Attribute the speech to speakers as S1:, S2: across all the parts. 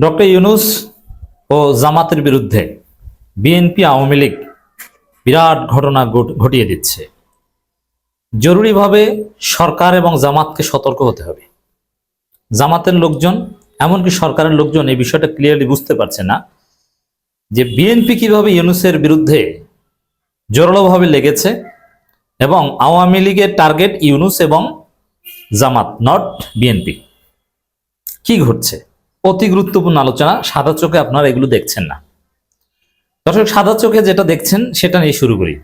S1: Doctor Yunus ও জামাতের বিরুদ্ধে BNP Awami League বিরাট ঘটনা ঘট- ঘটিয়ে দিচ্ছে। জরুরিভাবে সরকার এবং জামাতকে সতর্ক হতে হবে। জামাতের লোকজন, এমনকি সরকারের লোকজন এই বিষয়টা ক্লিয়ারলি বুঝতে পারছে না যে বিএনপি কীভাবে ইউনুসের বিরুদ্ধে জোরালোভাবে লেগেছে এবং আওয়ামী লীগের টার্গেট ইউনুস এবং জামাত নট বিএনপি। কি ঘটছে? অতি গুরুত্বপূর্ণ আলোচনা, সাদা চোখে আপনারা এগুলো দেখছেন না। দর্শক, সাদা চোখে যেটা দেখছেন, সেটা নিয়ে শুরু করি।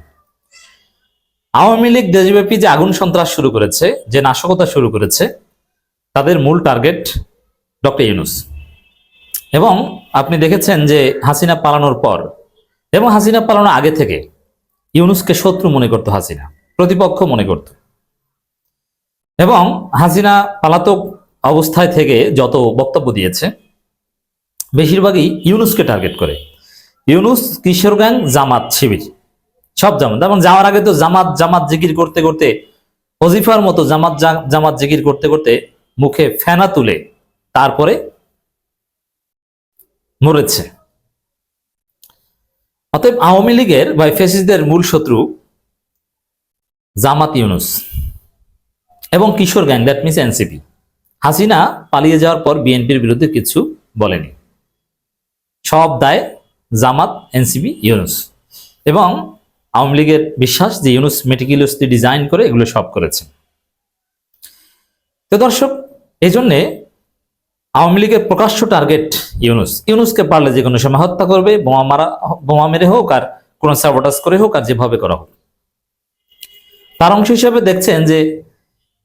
S1: আওয়ামী লীগ, দেশব্যাপী যে আগুন সন্ত্রাস শুরু করেছে, যে নাশকতা শুরু করেছে, তাদের মূল টার্গেট ডক্টর ইউনুস। এবং আপনি দেখেছেন যে হাসিনা পালানোর পর, এবং হাসিনা পালানোর আগে থেকে ইউনুসকে শত্রু মনে করতো হাসিনা, প্রতিপক্ষ মনে করত। এবং হাসিনা পালাতক অবস্থায় থেকে যত বক্তব্য দিয়েছে, বেশিরভাগই ইউনুসকে টার্গেট করে। ইউনুস, কিশোর গ্যাং জামাত, শিবির, সব জামাত। এবং যাওয়ার আগে তো জামাত জামাত জিকির করতে করতে, অজিফার মতো জামাত জামাত জিকির করতে করতে মুখে ফেনা তুলে তারপরে মরেছে। অতএব আওয়ামী লীগের বা ফেসিসদের মূল শত্রু জামাত ইউনুস এবং কিশোর gang that means NCP Hasina পালিয়ে যাওয়ার পর বিএনপির বিরুদ্ধে কিছু বলেনি। সব দায় জামাত, এনসিপি, ইউনুস। এবং আওয়ামী লীগের বিশ্বাস যে ইউনুস মেটিকুলাসলি ডিজাইন করে এগুলো সব করেছে। তো দর্শক এই জন্যে আওয়ামী লীগের প্রকাশ্য টার্গেট ইউনুস। ইউনুসকে পারলে যে কোনো সময় হত্যা করবে, বোমা মারা, বোমা মেরে হোক আর কোনো সাবোটাস করে হোক আর যেভাবে করা হোক। তার অংশ হিসেবে দেখছেন যে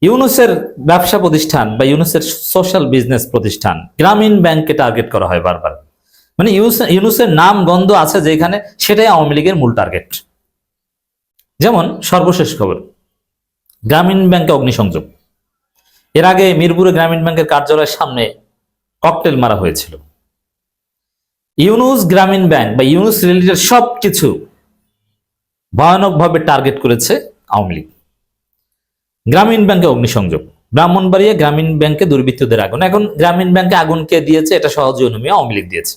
S1: ইউনুসের ব্যবসা প্রতিষ্ঠান বা ইউনুসের সোশ্যাল বিজনেস প্রতিষ্ঠান গ্রামীণ ব্যাংককে টার্গেট করা হয় বারবার। মানে ইউনুস- ইউনুসের নাম গন্ধ আছে যেখানে সেটাই আওয়ামী লীগের মূল টার্গেট। যেমন সর্বশেষ খবর, গ্রামীণ ব্যাংকে অগ্নিসংযোগ। এর আগে মিরপুরে গ্রামীণ ব্যাংকের কার্যালয়ের সামনে ককটেল মারা হয়েছিল। ইউনুস গ্রামীণ ব্যাংক বা ইউনুস রিলেটেড সব কিছু ভয়ানকভাবে টার্গেট করেছে আওয়ামী লীগ। গ্রামীণ ব্যাংকে অগ্নিসংযোগ। ব্রাহ্মণবাড়িয়া গ্রামীণ ব্যাংকে দুর্বৃত্তদের আগুন। এখন গ্রামীণ ব্যাংকে আগুন কে দিয়েছে, এটা সহজে অনুমীয় লীগ দিয়েছে।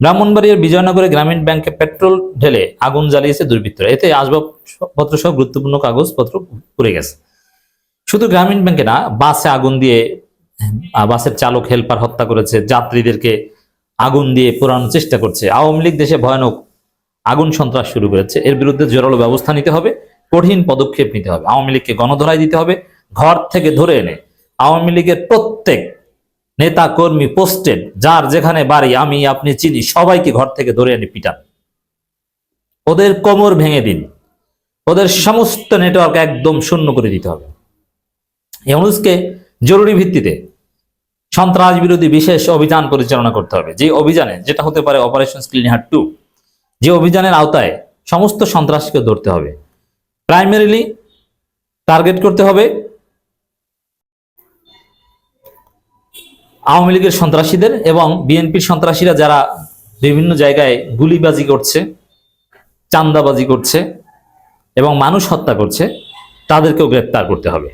S1: ব্রাহ্মণবাড়িয়ার বিজয়নগরে গ্রামীণ ব্যাংকে পেট্রোল ঢেলে আগুন জ্বালিয়েছে দুর্বৃত্তরা। এতে আসবাবপত্র সহ গুরুত্বপূর্ণ কাগজপত্র পুড়ে গেছে। শুধু গ্রামীণ ব্যাংকে না, বাসে আগুন দিয়ে বাসের চালক, হেল্পার হত্যা করেছে, যাত্রীদেরকে আগুন দিয়ে পোড়ানোর চেষ্টা করছে। আওয়ামী লীগ দেশে ভয়ানক আগুন সন্ত্রাস শুরু করেছে। এর বিরুদ্ধে জোরালো ব্যবস্থা নিতে হবে। কঠিন পদক্ষেপ নিতে হবে। আওয়ামী লীগকে গণধরাই দিতে হবে, ঘর থেকে ধরে এনে আওয়ামী লীগের প্রত্যেক নেতা কর্মী পোস্টেড, যার যেখানে বাড়ি আমি, আপনি চিনি, সবাইকে ঘর থেকে ধরে এনে পিটান। ওদের কোমর ভেঙে দিন। ওদের সমস্ত নেটওয়ার্ক একদম শূন্য করে দিতে হবে। ইউনুসকে জরুরি ভিত্তিতে সন্ত্রাস বিরোধী বিশেষ অভিযান পরিচালনা করতে হবে। যে অভিযানে, যেটা হতে পারে অপারেশন ক্লিনহার টু যে অভিযানের আওতায় সমস্ত সন্ত্রাসীকে ধরতে হবে। প্রাইমারিলি টার্গেট করতে হবে আওয়ামী লীগের সন্ত্রাসীদের এবং বিএনপির সন্ত্রাসীরা যারা বিভিন্ন জায়গায় গুলিবাজি করছে চান্দাবাজি করছে এবং মানুষ হত্যা করছে, তাদেরকেও গ্রেপ্তার করতে হবে।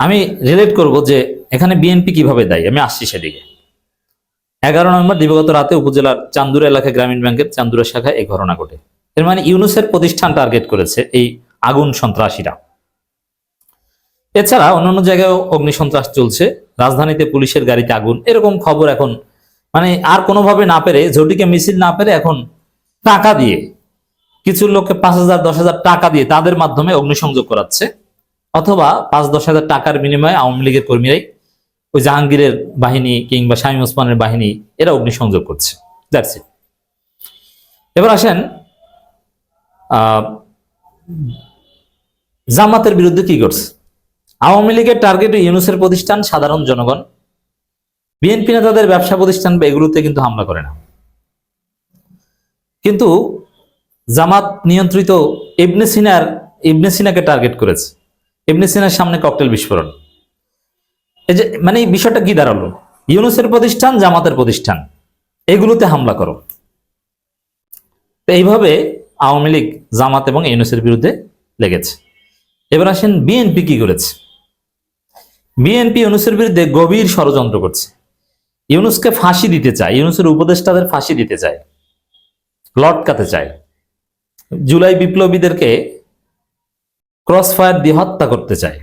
S1: আমি রিলেট করব যে এখানে বিএনপি কীভাবে দায়ী? আমি আসছি সেদিকে। এগারো নভেম্বর দিবগত রাতে উপজেলার চান্দুরা এলাকায় গ্রামীণ ব্যাংকের চান্দুরা শাখায় এই ঘটনা ঘটে। এর মানে ইউনুসের প্রতিষ্ঠান টার্গেট করেছে এই আগুন সন্ত্রাসীরা। এছাড়া অন্যান্য জায়গায়ও অগ্নিসন্ত্রাস চলছে, রাজধানীতে পুলিশের গাড়িতে আগুন, এরকম খবর এখন মানে আর কোনোভাবে না পেরে, ঝটিকে মিছিল না পেরে এখন টাকা দিয়ে, কিছু লোককে পাঁচ হাজার, দশ হাজার টাকা দিয়ে তাদের মাধ্যমে অগ্নিসংযোগ করাচ্ছে, অথবা পাঁচ, দশ হাজার টাকার বিনিময়ে আওয়ামী লীগের কর্মীরাই ওই জাহাঙ্গীরের বাহিনী কিংবা শামীম ওসমানের বাহিনী, এরা অগ্নিসংযোগ করছে। দ্যাটস এবার আসেন জামাতের বিরুদ্ধে কি করছে? আওয়ামী লীগের টার্গেট ইউনুসের প্রতিষ্ঠান, সাধারণ জনগণ। বিএনপি নেতাদের ব্যবসা প্রতিষ্ঠান এগুলোতে কিন্তু হামলা করে না। কিন্তু জামাত নিয়ন্ত্রিত ইবনে সিনার, ইবনে সিনাকে টার্গেট করেছে। ইবনে সিনার সামনে ককটেল বিস্ফোরণ। এই যে মানে এই বিষয়টা কি দাঁড়াল? ইউনুসের প্রতিষ্ঠান, জামাতের প্রতিষ্ঠান, এগুলোতে হামলা করো। তো এইভাবে আওয়ামী লীগ, জামাত এবং ইউনুসের বিরুদ্ধে লেগেছে। এবার আসেন বিএনপি কি করেছে? বিএনপি ইউনুসের বিরুদ্ধে গভীর ষড়যন্ত্র করছে। ইউনুসকে ফাঁসি দিতে চায়, ইউনুসের উপদেষ্টাদের ফাঁসি দিতে চায়, লটকাতে চায়। জুলাই বিপ্লবীদেরকে ক্রস ফায়ার দিয়ে হত্যা করতে চায়।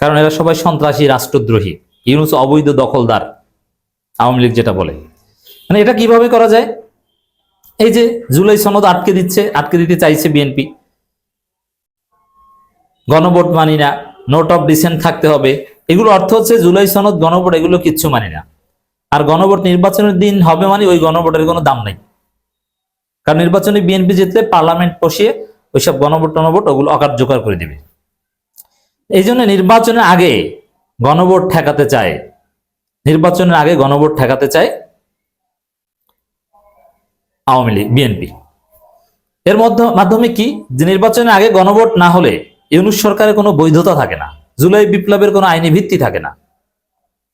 S1: কারণ এরা সবাই সন্ত্রাসী, রাষ্ট্রদ্রোহী। ইউনুস অবৈধ দখলদার, আওয়ামী লীগ যেটা বলে। মানে এটা কীভাবে করা যায়? এই যে জুলাই সনদ আটকে দিচ্ছে, আটকে দিতে চাইছে বিএনপি গণভোট মানি না, নোট অফ ডিসেন্ট থাকতে হবে। এগুলো অর্থ হচ্ছে জুলাই সনদ, গণভোট, এগুলো কিচ্ছু মানি না। আর গণভোট নির্বাচনের দিন হবে মানে ওই গণভোটের কোনো দাম নাই। কারণ নির্বাচনে বিএনপি জিতলে পার্লামেন্ট বসিয়ে ওইসব গণভোট টনভোট ওগুলো অকার্যকর করে দেবে। এই জন্য নির্বাচনের আগে গণভোট ঠেকাতে চায়। নির্বাচনের আগে গণভোট ঠেকাতে চায় আওয়ামী লীগ, বিএনপি। এর মধ্য, মাধ্যমে কি যে নির্বাচনের আগে গণভোট না হলে ইউনুস সরকারের কোনো বৈধতা থাকে না, জুলাই বিপ্লবের কোনো আইনি ভিত্তি থাকে না?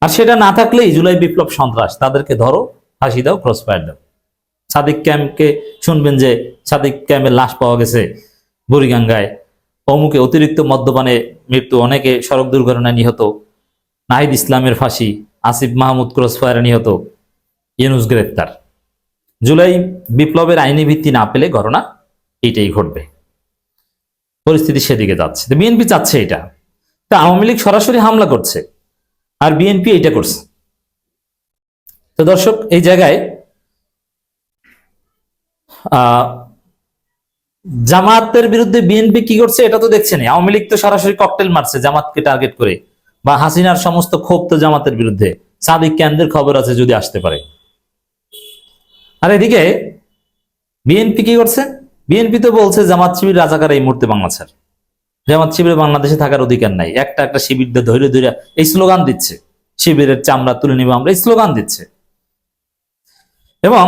S1: আর সেটা না থাকলেই জুলাই বিপ্লব সন্ত্রাস, তাদেরকে ধরো, ফাঁসি দাও ক্রস ফায়ার দাও। সাদিক ক্যাম্পকে শুনবেন যে সাদিক ক্যাম্পের লাশ পাওয়া গেছে বুড়িগঙ্গায়। অমুকে অতিরিক্ত মদ্যপানে মৃত্যু, অনেকে সড়ক দুর্ঘটনায় নিহত। নাহিদ ইসলামের ফাঁসি, আসিফ মাহমুদ ক্রস ফায়ারে নিহত। ইউনুস গ্রেপ্তার। জুলাই বিপ্লবের আইনি ভিত্তি না পেলে ঘটনা এইটাই ঘটবে। পরিস্থিতি সেদিকে যাচ্ছে। বিএনপি চাচ্ছে এটা। তা আওয়ামী লীগ সরাসরি হামলা করছে আর বিএনপি এইটা করছে। তো দর্শক, এই জায়গায় জামাতের বিরুদ্ধে বিএনপি কি করছে এটা তো দেখছেন আওয়ামী লীগ তো সরাসরি ককটেল মারছে জামাতকে টার্গেট করে। বা হাসিনার সমস্ত ক্ষোভ তো জামাতের বিরুদ্ধে। সাদিক ক্যান্দের খবর আছে যদি আসতে পারে। আর এদিকে বিএনপি কি করছে? বিএনপি তো বলছে জামাত শিবির রাজাকার এই মুহূর্তে বাংলা ছাড়। জামাত শিবির বাংলাদেশে থাকার অধিকার নাই। একটা একটা শিবির ধৈর্য ধৈর্য এই স্লোগান দিচ্ছে। শিবিরের চামড়া তুলে নিব আমরা, এই স্লোগান দিচ্ছে। এবং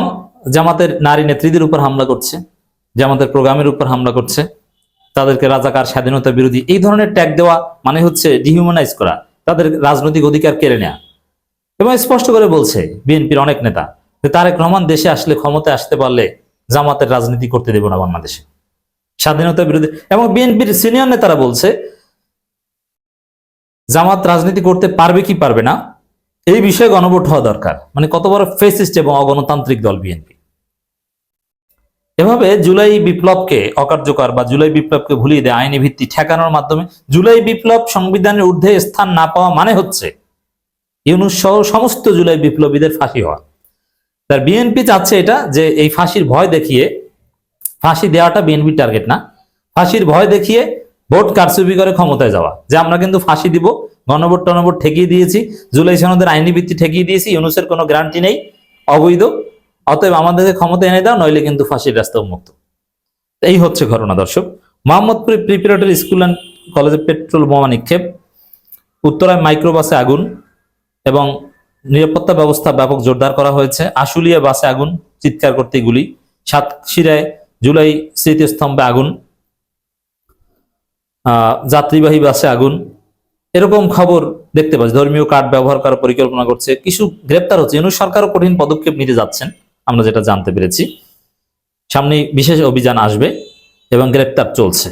S1: জামাতের নারী নেত্রীদের উপর হামলা করছে, জামাতের প্রোগ্রামের উপর হামলা করছে, তাদেরকে রাজাকার, স্বাধীনতা বিরোধী এই ধরনের ট্যাগ দেওয়া মানে হচ্ছে ডিহিউম্যানাইজ করা, তাদের রাজনৈতিক অধিকার কেড়ে নেওয়া এবং স্পষ্ট করে বলছে বিএনপির অনেক নেতা তারেক রহমান দেশে আসলে ক্ষমতায় আসতে পারলে জামাতের রাজনীতি করতে দেব না বাংলাদেশে। স্বাধীনতা বিরোধী এবং বিএনপির সিনিয়র নেতারা বলছে, জামাত রাজনীতি করতে পারবে কি পারবে না, এই বিষয়ে গণভোট হওয়া দরকার। মানে কত বড় ফেসিস্ট এবং অগণতান্ত্রিক দল বিএনপি। এভাবে জুলাই বিপ্লবকে অকার্যকর বা জুলাই বিপ্লবকে ভুলিয়ে দেয়, আইনি ভিত্তি ঠেকানোর মাধ্যমে জুলাই বিপ্লব সংবিধানের ঊর্ধ্বে স্থান না পাওয়া মানে হচ্ছে, ইউনুস সহ সমস্ত জুলাই বিপ্লবীদের ফাঁসি হওয়া। তার বিএনপি চাচ্ছে এটা যে এই ফাঁসির ভয় দেখিয়ে, ফাঁসি দেওয়াটা বিএনপির টার্গেট না। ফাঁসির ভয় দেখিয়ে ভোট কারচুপি করে ক্ষমতায় যাওয়া। যে আমরা কিন্তু ফাঁসি দিব, গণভোট টনভোট ঠেকিয়ে দিয়েছি, জুলাই সনদের আইনি ভিত্তি ঠেকিয়ে দিয়েছি, ইউনুসের কোনো গ্যারান্টি নেই, অবৈধ। অতএব আমাদেরকে ক্ষমতা এনে দাও, নইলে কিন্তু ফাঁসির রাস্তা উন্মুক্ত। এই হচ্ছে ঘটনা, দর্শক। মোহাম্মদপুর প্রিপারেটরি স্কুল অ্যান্ড কলেজে পেট্রোল বোমা নিক্ষেপ। উত্তরায় মাইক্রোবাসে আগুন এবং নিরাপত্তা ব্যবস্থা ব্যাপক জোরদার করা হয়েছে। আশুলিয়া বাসে আগুন, চিৎকার করতে গুলি। সাতক্ষীরায় জুলাই স্মৃতিস্তম্ভে আগুন। যাত্রীবাহী বাসে আগুন। এরকম খবর দেখতে পাচ্ছি। ধর্মীয় কার্ড ব্যবহার করার পরিকল্পনা করছে। কিছু গ্রেপ্তার হচ্ছে। এনু সরকারও কঠিন পদক্ষেপ নিতে যাচ্ছেন। আমরা যেটা জানতে পেরেছি। সামনে বিশেষ অভিযান আসবে এবং গ্রেপ্তার চলছে।